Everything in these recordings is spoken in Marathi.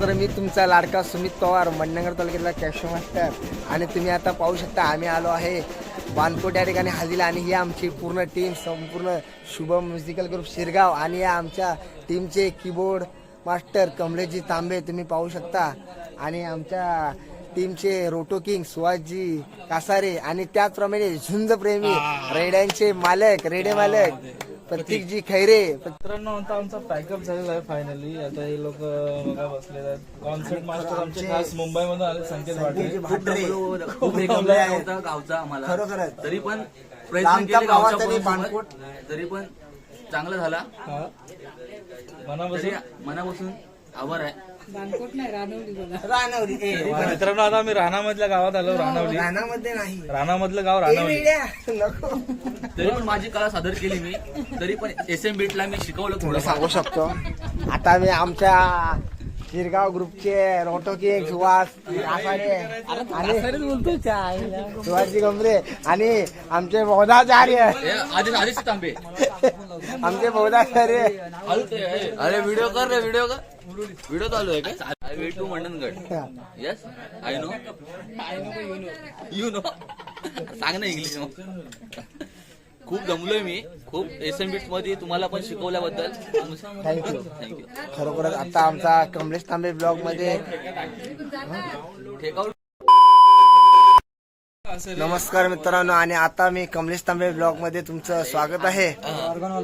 तर मी तुमचा लाडका सुमित पवार मंडनगर तालुक्यातला कॅशो मास्टर. आणि तुम्ही आता पाहू शकता आम्ही आलो आहे बानकोट या ठिकाणी हल्दीला आणि ही आमची पूर्ण टीम संपूर्ण शुभम म्युझिकल ग्रुप शिरगाव आणि या आमच्या टीमचे कीबोर्ड मास्टर कमलेशजी तांबे तुम्ही पाहू शकता. आणि आमच्या टीमचे रोटो किंग सुहासजी कासारे आणि त्याचप्रमाणे झुंज प्रेमी रेड्यांचे मालक रेडे मालक. प्रतीकजी खैरे. मित्रांनो आता आमचा पॅकअप झालेला आहे फायनली आता हे लोक बघा बसलेले आहेत. कॉन्सर्ट मास्टर आमचे खास मुंबईमधून आले संकेत खूप होता. गावचा आम्हाला. खरोखरच. तरी पण प्रयत्न लांबच्या केले गावच्या पोरांसोबत. तरी पण चांगला झाला. तरी मनापासून आभार आहे. रानवली ए, मित्रांनो आता आम्ही राणामधल्या गावात आलो राणावली रानामध्ये नाही. राणामधलं गाव ए, राणावली वेड्या, नको. तरी पण माझी कला सादर केली मी. तरी पण एस एम बीटला मी शिकवलं थोडं सांगू शकतो. आता मी आमच्या शिरगाव ग्रुपचे रोटो किंग सुहास कासारे आणि सुहासजी गमरे आणि आमचे बौद्धाचार्य आधी आधीच तांबे. आमचे बौद्धाचार्य अरे व्हिडिओ कर रे व्हिडिओ कर. व्हिडिओ चालू आहे काय? I way to Mandangad yes I know you know सांग ना इंग्लिश खूप दमलोय मी. खूप एस एम बीटमध्ये तुम्हाला पण शिकवल्याबद्दल. थँक्यू थँक्यू खरोखरच आता आमचा कमलेश तांबे ब्लॉगमध्ये नमस्कार मित्रांनो आणि आता मी कमलेश तांबे ब्लॉगमध्ये तुमचं स्वागत आहे.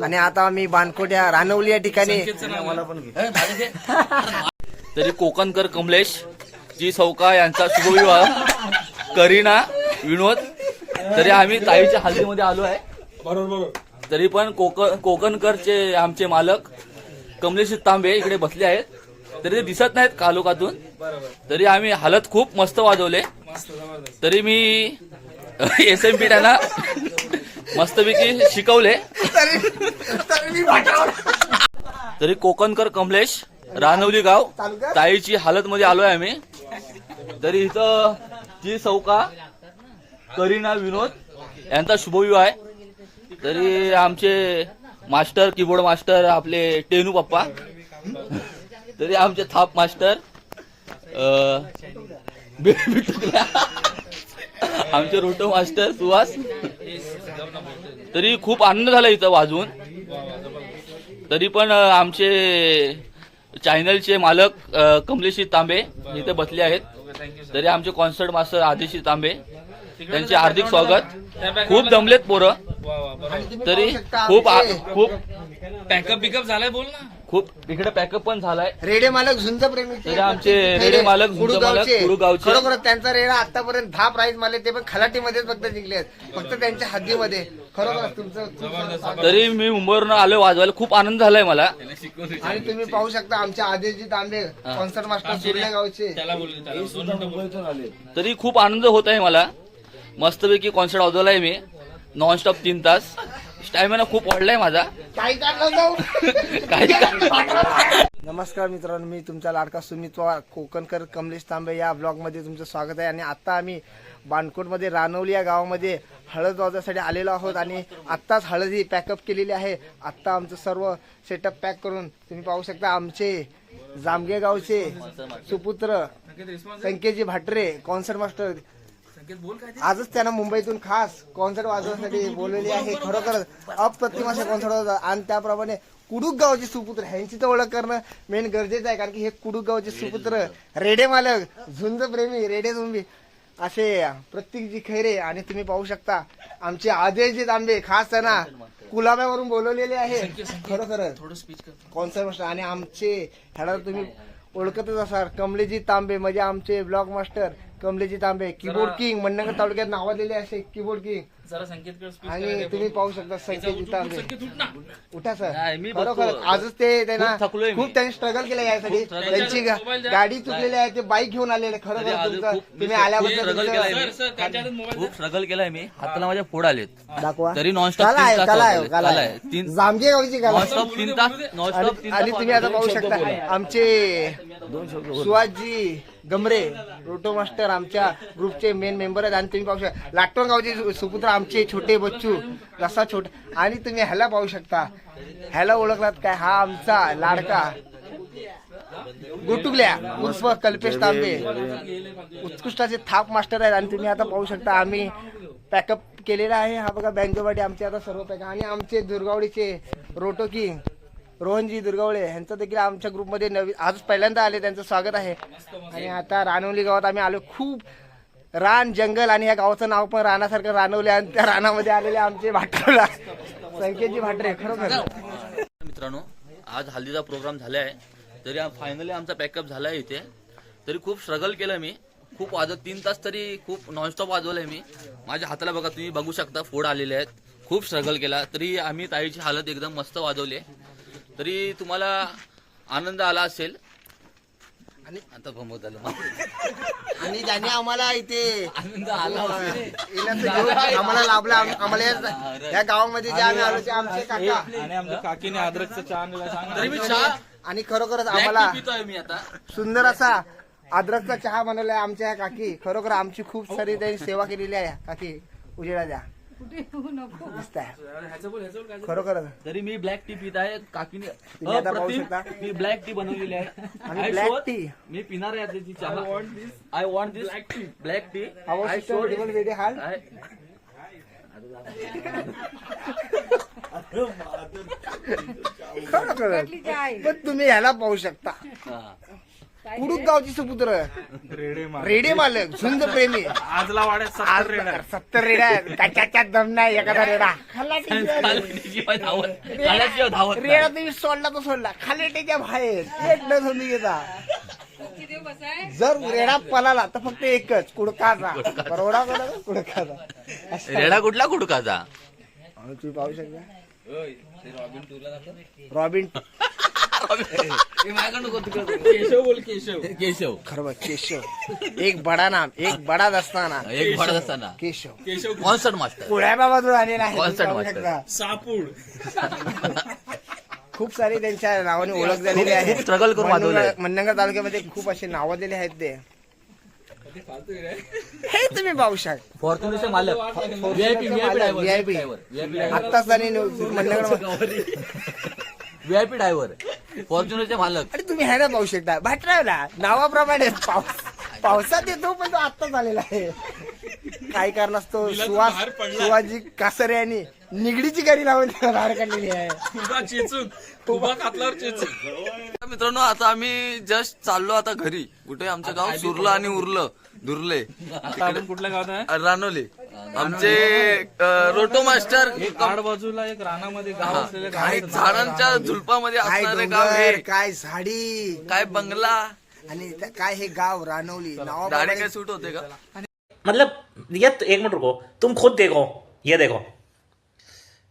आणि आता मी बानकोट या रानवली या ठिकाणी तरी कोकणकर कमलेश जी सौका यांचा शुभविवाह करीना विनोद तरी आम्ही ताईच्या हल्दीमध्ये आलो आहे. बरोबर तरी पण कोकण कोकणकरचे आमचे मालक कमलेश तांबे इकडे बसले आहेत. तरी ते दिसत नाहीत कालोखातून तरी आम्ही हालत खूप मस्त वाजवले. तरी मी एस एम पी त्यांना मस्तपैकी शिकवले. तरी कोकणकर कमलेश रानवली गाव ताईची हालत मध्ये आलोय आम्ही. तरी इथं जी सौका करीना विनोद यांचा शुभविवाह आहे. तरी आमचे मास्टर कीबोर्ड मास्टर आपले टेनू पप्पा तरी आमचे थाप मास्टर बिटुकल्या. आमचे रोटो मास्टर सुहास. तरी खूप आनंद झाला इथं वाजवून तरी पण आमचे चॅनलचे मालक कमलेशी तांबे इथे बसले आहेत. तरी आमचे कॉन्सर्ट मास्टर आदिशी तांबे. त्यांचे हार्दिक स्वागत. खूप दमलेत पोरं. तरी खूप खूप पॅकअप बिकअप झालाय बोल ना. खूप इकडे पॅकअप पण झालाय. रेडे मालक झुंज प्रेमी तरी आमचे रेडे मालक, झुंज मालक, कुडूगावचे. खरोखर त्यांचा रेडा आतापर्यंत दहा प्राइज मारले ते पण खलाटी मध्येच फक्त जिंकले आहेत. फक्त त्यांच्या हद्दीमध्ये. खरोखर तुमचं. तरी मी मुंबईवरून आलो वाजवायला खूप आनंद झालाय मला. आणि तुम्ही पाहू शकता आमच्या आदेशजी तांबे कॉन्सर्ट मास्टर सुर्ले गावचे. तरी खूप आनंद होत आहे मला. मस्तपैकी कॉन्सर्ट वाजवलाय मी. नॉनस्टॉप तीन तास. स्टॅमिना खूप वाढलाय माझा. काही नमस्कार मित्रांनो मी तुमचा लाडका सुमित कोकणकर कमलेश तांबे या ब्लॉगमध्ये तुमचं स्वागत आहे. आणि आता आम्ही बाणकोटमध्ये रानवली या गावामध्ये हळद वाजवासाठी आलेलो आहोत. आणि आत्ताच हळद ही पॅकअप केलेली आहे. आत्ता आमचं सर्व सेटअप पॅक करून तुम्ही पाहू शकता आमचे जामगे गावचे सुपुत्र संकेतजी भाटरे कॉन्सर्ट मास्टर आजच त्यांना मुंबईतून खास कॉन्सर्ट वाजवण्यासाठी बोललेली आहे. खरोखर अप्रतिम असे कॉन्सर्ट वाजवतात. आणि त्याप्रमाणे कुडूक गावचे सुपुत्र ह्यांची तर ओळख करणं मेन गरजेचं आहे. कारण की हे कुडूक गावचे सुपुत्र रेडे मालक झुंज प्रेमी रेडे झुंबी. असे प्रत्येकजी खैरे आणि तुम्ही पाहू शकता आमचे आदेशजी तांबे खास त्यांना कुलाब्यावरून बोलवलेले आहे. खरोखरच कॉन्सर्ट मास्टर आणि आमचे ह्याला तुम्ही ओळखतच असाल कमलेजी तांबे म्हणजे आमचे blog master Kamleji Tambe keyboard king Mandangad तालुक्यात नावालेले असे कीबोर्ड किंग जरा संकेत कर आणि तुम्ही पाहू शकता संकेतजी तांबे. उठा सर मी. खरोखर आजच ते त्यांना खूप थकलोय मी. खूप त्यांनी स्ट्रगल केलं यासाठी. त्यांची गा-. गाडी चुकलेली आहे ते बाईक घेऊन आलेले तरी खरोखर आज तुमचं तुम्ही आल्याबद्दल तुमचं- खूप स्ट्रगल केलाय मी. हाताला माझ्या फोड आलेत. दाखवा. तरी नॉनस्टॉप कला तीन आहे तास कला आहे वाजवले. कला कला आहे आहे. तीन जामगे गावची कला नॉनस्टॉप तीन तास नॉनस्टॉप आणि तीन आणि तास तुम्ही आता पाहू. शकता आमचे सुहासजी गमरे रोटो मास्टर आमच्या ग्रुपचे मेन मेंबर आहेत. आणि तुम्ही पाहू शकता लाटोर गावचे सुपुत्र आमचे छोटे बच्चू जसा छोटा आणि तुम्ही ह्याला पाहू शकता. ह्याला ओळखलात काय? हा आमचा लाडका. गोटुकल्या उर्फ कल्पेश तांबे. उत्कृष्टाचे थाप मास्टर आहेत. आणि तुम्ही आता पाहू शकता आम्ही पॅकअप केलेला आहे. हा बघा बँजोबाटी आमचे आता सर्व पॅक आणि आमचे दुर्गावडीचे रोटो किंग रोहनजी दुर्गावळे यांचं देखील आमच्या ग्रुपमध्ये नवीन आज पहिल्यांदा आले त्यांचं स्वागत आहे. आणि आता रानवली गावात आम्ही आलो खूप रान जंगल आणि या गावाचं नाव पण रानासारखं रानवले आणि त्या रानामध्ये आलेले आमचे भाटरला. संकेतजी भाटरे खरोखर. मित्रांनो आज हल्दीचा प्रोग्राम झाला आहे तरी फायनली आमचा पॅकअप झाला आहे इथे. तरी खूप स्ट्रगल केलं मी. खूप वाजत तीन तास तरी खूप नॉनस्टॉप वाजवलंय मी. माझ्या हाताला बघा तुम्ही बघू शकता फोड आलेले आहेत. खूप स्ट्रगल केला. तरी आम्ही ताईची हालत एकदम मस्त वाजवली आहे. तरी तुम्हाला आनंद आला असेल. आणि आता भमवत आलं आणि ज्यांनी आम्हाला इथे आनंद आला येण्याचं घेऊन आम्हाला लाभला. आम- आम्हाला या- या गावामध्ये जे आम्ही आलो ते आमचे काका. आणि आमच्या काकीने अद्रकचं चहा आणलेला सांग तरी मी चहा आणि खरोखरच black आम्हाला पितोय मी आता. सुंदर असा अद्रकचा चहा बनवलाय आमच्या या काकी. खरोखर आमची खूप सारी त्यांनी सेवा केलेली आहे काकी. उजेडा द्या. खरोखरच तरी मी ब्लॅक टी पित आहे. काकीने तुम्ही आता पाहू अप्रतिम, शकता. मी ब्लॅक टी बनवलेली आहे. आणि I black showed- tea. मी पिणार आहे त्याची चहा. I want this black tea Our sister very hard. पण तुम्ही ह्याला पाहू शकता. कुडूक गावची सुपुत्र. रेडे मार रेडे मालक झुंज प्रेमी. आजला वाड्यात आज सत्तर रेड सत्तर आहेत. काच्याच्या दम नाही एखादा रेडा. धावत. रेडा तुम्ही सोडला तर सोडला. खालेटीच्या बाहेर. एक न समजी घेता. जर रेडा पलाला तर फक्त एकच कुडकाचा. परवडा कोणा कुडकाचा. रेडा कुठला कुडकाचा? आणि तुम्ही पाहू शकता. रॉबिन केशव बोल केशव. केशव. खरं बघ, केशव. एक बडा नाम एक बडा दस्ताना एक भडत असताना. केशव. Keshav concert master. बाबाजून आलेला आहे. Concert तुम्ही पाहू master. शकता. सापूड. खूप सारे त्यांच्या नावाने ओळख झालेली खूप आहे struggle करून. मंडणगड मंडणगड तालुक्यामध्ये खूप असे नावं दिले आहेत ते. हे तुम्ही पाहू शकता फॉर्च्युनरचे मालक. VIP VIP VIP. ड्रायव्हर आत्ताच त्यांनी मंडणगड व्हीआयपी ड्रायव्हर फॉर्च्युनरचे मालक. आणि तुम्ही ह्याला पाहू शकता भाटरावला नावाप्रमाणे पाऊस पावसात येतो पण तो आत्ताच आलेला आहे. काही कारणास्तव सुहास शिवाजी कासरे यांनी निगडीची गाडी लावून बाहेर काढलेली आहे. उभा चेचून. उभा कातलावर चेचून. मित्रांनो आता आम्ही जस्ट चाललो आता घरी. कुठे? आमचं गाव सुरलं आणि उरलं. दुर्ले. आता आपण कुठल्या गावात आहे? रानोली. आमचे रोटो मास्टर आड बाजूला एक रानामध्ये गाव असलेलं काही झाडांच्या झुलपामध्ये काय असणारे गाव हे. काय झाडी. काय बंगला. आणि काय हे गाव रानवली. दाढी नावाप्रमाणे काय सूट होते का? मतलब ये एक मिनट रुको। तुम खुद देखो। ये देखो।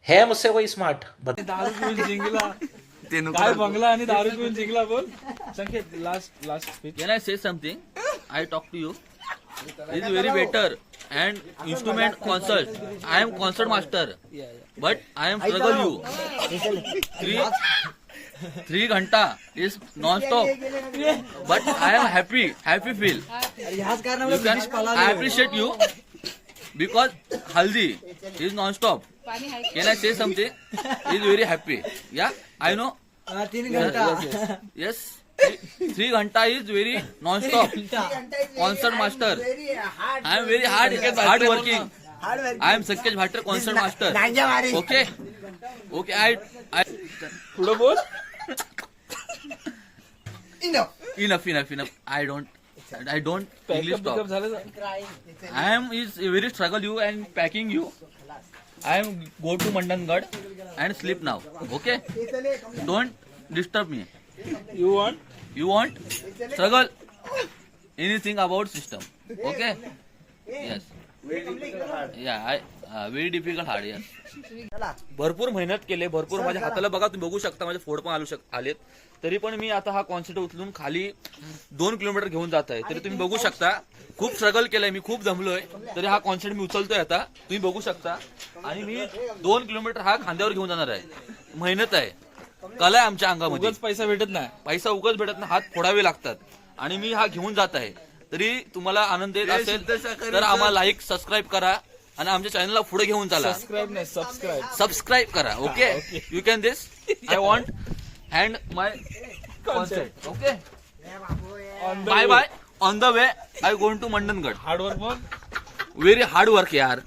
है मुझसे कोई स्मार्ट दारू पिऊन जिंकला. काय बंगला आणि दारू पिऊन जिंकला बोल. Sanket last last speech I say something? I talk to you. It is very better and instrument concert. I am concert master, but I am struggle you. Three three घंटा is non-stop, but I am happy, happy feel. You can I appreciate you because haldi is non-stop. Can I say something? Is very happy. Yeah, I know. Yes, yes. Three, three घंटा is very non-stop. Concert master. I am very hard, hard working. I am Sankesh Bhatter, concert master. नांजामारी. Okay, okay. I, I पुढे बोल Enough. enough, enough, enough. I don't, I don't English pickup talk. झालं I am is very struggle you and packing you. I am go to Mandangad and sleep now. Okay, you want You want struggle anything about system. Okay. Yes. Yeah. I uh, very difficult hard. Yes. भरपूर मेहनत केले भरपूर माझ्या हाताला बघा तुम्ही बघू शकता माझे फोड पण आलू शक आलेत तरी पण मी आता हा कॉन्सेप्ट उचलून खाली दोन किलोमीटर घेऊन जात आहे तरी तुम्ही बघू शकता खूप स्ट्रगल केलंय मी खूप जमलोय तरी हा कॉन्सेप्ट मी उचलतोय आता तुम्ही बघू शकता आणि मी दोन किलोमीटर हा खांद्यावर घेऊन जाणार आहे मेहनत आहे कला आहे आमच्या अंगामध्ये. उगाच पैसा भेटत नाही. पैसा उगाच भेटत नाही हात फोडावे लागतात. आणि मी हा घेऊन जात आहे. तरी तुम्हाला आनंद येत असेल तर आम्हाला लाईक सबस्क्राईब करा आणि आमच्या चॅनलला पुढे घेऊन चाला. सबस्क्राईब नाही सबस्क्राईब सबस्क्राईब करा okay you can this I want hand my concept okay bye bye on the way I going to Mandangad hard work बघ व्हेरी हार्ड वर्क यार